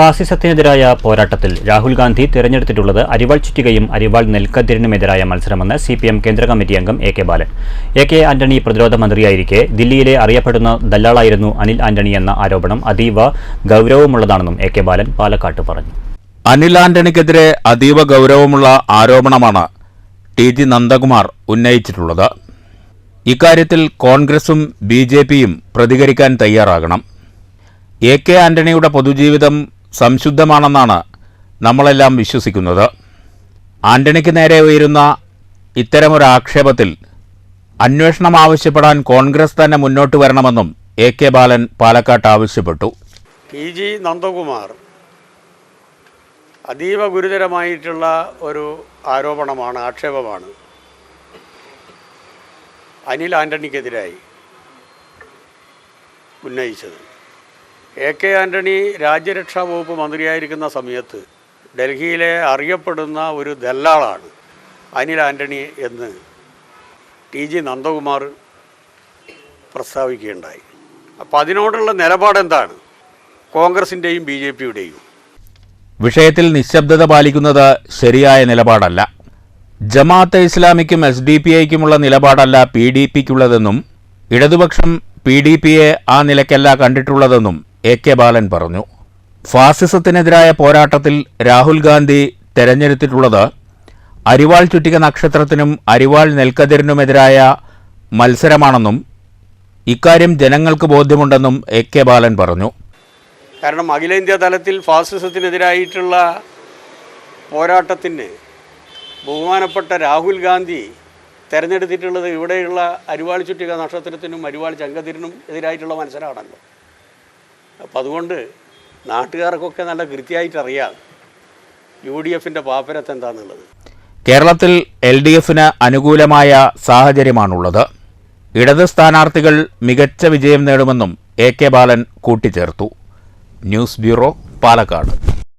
ഫാസിസത്തിനെതിരായ പോരാട്ടത്തിൽ രാഹുൽ ഗാന്ധി തിരഞ്ഞെടുത്തിട്ടുള്ളത് അരിവാൾ ചുറ്റികയും അരിവാൾ നെൽക്കതിരിനുമെതിരായ മത്സരമെന്ന് സി പി എം കേന്ദ്ര കമ്മിറ്റി അംഗം A K Balan. A K Antony പ്രതിരോധ മന്ത്രിയായിരിക്കെ ദില്ലിയിലെ അറിയപ്പെടുന്ന ദല്ലാളായിരുന്നു അനിൽ ആന്റണി എന്ന ആരോപണം അതീവ ഗൗരവമുള്ളതാണെന്നും എ കെ ബാലൻ പാലക്കാട്ട് പറഞ്ഞു. അനിൽ ആന്റണിക്കെതിരെ അതീവ ഗൗരവമുള്ള ആരോപണമാണ് ടി ജി നന്ദകുമാർ ഉന്നയിച്ചിട്ടുള്ളത്. ഇക്കാര്യത്തിൽ കോൺഗ്രസും ബി ജെ പിയും പ്രതികരിക്കാൻ തയ്യാറാകണം. എ കെ ആന്റണിയുടെ പൊതുജീവിതം സംശുദ്ധമാണെന്നാണ് നമ്മളെല്ലാം വിശ്വസിക്കുന്നത്. ആന്റണിക്ക് നേരെ ഉയരുന്ന ഇത്തരമൊരാക്ഷേപത്തിൽ അന്വേഷണം ആവശ്യപ്പെടാൻ കോൺഗ്രസ് തന്നെ മുന്നോട്ട് വരണമെന്നും എ കെ ബാലൻ പാലക്കാട്ട് ആവശ്യപ്പെട്ടു. പി ജി നന്ദകുമാർ അതീവ ഗുരുതരമായിട്ടുള്ള ഒരു ആരോപണമാണ് ആക്ഷേപമാണ്. അനിൽ ആന്റണിക്കെതിരായി ഉന്നയിച്ചത്. എ കെ ആന്റണി രാജ്യരക്ഷാ വകുപ്പ് മന്ത്രിയായിരിക്കുന്ന സമയത്ത് ഡൽഹിയിലെ അറിയപ്പെടുന്ന ഒരു ദല്ലാളാണ് അനിൽ ആന്റണി എന്ന് ടി ജി നന്ദകുമാർ പ്രസ്താവിക്കുകയുണ്ടായി. അപ്പോൾ അതിനോടുള്ള നിലപാടെന്താണ്? കോൺഗ്രസിന്റെയും ബി ജെ പിയുടെയും. വിഷയത്തിൽ നിശബ്ദത പാലിക്കുന്നത് ശരിയായ നിലപാടല്ല. ജമാഅത്തെ ഇസ്ലാമിക്കും എസ് ഡി പി ഐക്കുമുള്ള നിലപാടല്ല പി ഡി പിക്കുള്ളതെന്നും ഇടതുപക്ഷം പി ഡി പിയെ ആ നിലയ്ക്കല്ല കണ്ടിട്ടുള്ളതെന്നും എ കെ ബാലൻ പറഞ്ഞു. ഫാസിസത്തിനെതിരായ പോരാട്ടത്തിൽ രാഹുൽ ഗാന്ധി തെരഞ്ഞെടുത്തിട്ടുള്ളത് അരിവാൾ ചുറ്റിക നക്ഷത്രത്തിനും അരിവാൾ നെൽക്കതിരിനുമെതിരായ മത്സരമാണെന്നും ഇക്കാര്യം ജനങ്ങൾക്ക് ബോധ്യമുണ്ടെന്നും എ കെ ബാലൻ പറഞ്ഞു. കാരണം അഖിലേന്ത്യാ തലത്തിൽ ഫാസിസത്തിനെതിരായിട്ടുള്ള പോരാട്ടത്തിന് ബഹുമാനപ്പെട്ട രാഹുൽ ഗാന്ധി തിരഞ്ഞെടുത്തിട്ടുള്ളത് ഇവിടെയുള്ള അരിവാൾ ചുറ്റിക നക്ഷത്രത്തിനും അരിവാൾ ചങ്കതിരിനും എതിരായിട്ടുള്ള മത്സരമാണല്ലോ. അപ്പം അതുകൊണ്ട് നാട്ടുകാർക്കൊക്കെ നല്ല കൃത്യമായിട്ട് അറിയാം യു ഡി എഫിന്റെ പാപ്പരത്ത് എന്താണെന്നുള്ളത് കേരളത്തിൽ എൽ ഡി എഫിന് അനുകൂലമായ സാഹചര്യമാണുള്ളത്. ഇടത് സ്ഥാനാർത്ഥികൾ മികച്ച വിജയം നേടുമെന്നും എ കെ ബാലൻ കൂട്ടിച്ചേർത്തു. News bureau Palakkad.